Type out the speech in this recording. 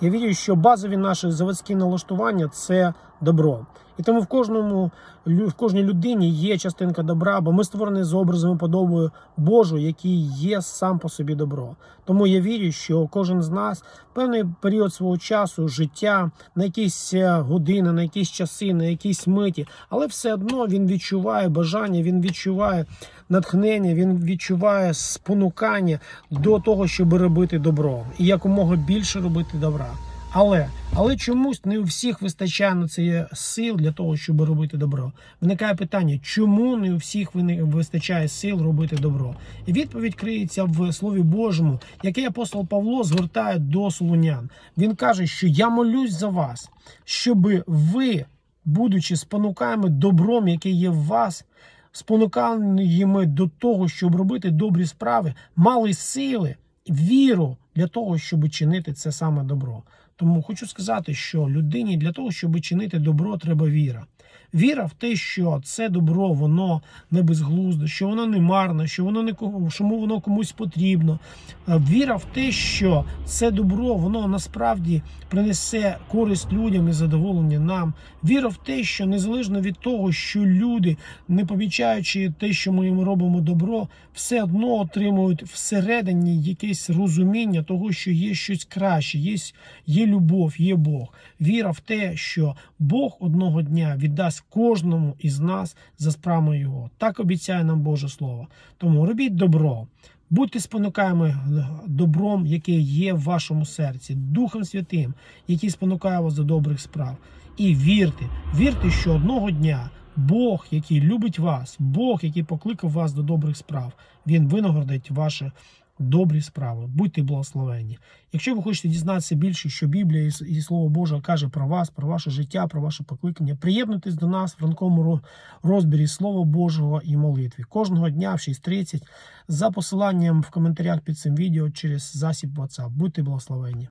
Я вірю, що базові наші заводські налаштування це добро. І тому в кожному в кожній людині є частинка добра, бо ми створені з образом і подобою Божу, який є сам по собі добро. Тому я вірю, що кожен з нас певний період свого часу, життя, на якісь е, години, на якісь часи, на якісь миті, але все одно він відчуває бажання, він відчуває натхнення, він відчуває спонукання до того, щоб робити добро і якомога більше робити добра. Але але чомусь не у всіх вистачає на це сил для того, щоб робити добро. Виникає питання, чому не у всіх вистачає сил робити добро? І відповідь криється в Слові Божому, яке апостол Павло звертає до солунян. Він каже, що я молюсь за вас, щоб ви, будучи спонукаємо добром, яке є в вас, спонукаємо до того, щоб робити добрі справи, мали сили, віру для того, щоб чинити це саме добро. Тому хочу сказати, що людині для того, щоб чинити добро, треба віра. Віра в те, що це добро, воно не безглуздо, що воно не марне, що воно не що воно комусь потрібно. Е, Віра в те, що це добро, воно насправді принесе користь людям і задоволення нам. Віра в те, що незалежно від того, що люди, не помічаючи те, що ми їм робимо добро, все одно отримують всередині якесь розуміння того, що є щось краще, є, є любов, є Бог. Віра в те, що Бог одного дня віддасть кожному із нас за справами Його. Так обіцяє нам Боже Слово. Тому робіть добро. Будьте спонукаємо добром, яке є в вашому серці, Духом Святим, який спонукає вас до добрих справ. І вірте, вірте, що одного дня Бог, який любить вас, Бог, який покликав вас до добрих справ, Він винагородить ваші добрі справи. Будьте благословенні. Якщо ви хочете дізнатися більше, що Біблія і Слово Боже каже про вас, про ваше життя, про ваше покликання, приєднуйтесь до нас в ранковому ро- розбірі Слова Божого і молитві кожного дня в 6.30 за посиланням в коментарях під цим відео через засіб WhatsApp. Будьте благословенні.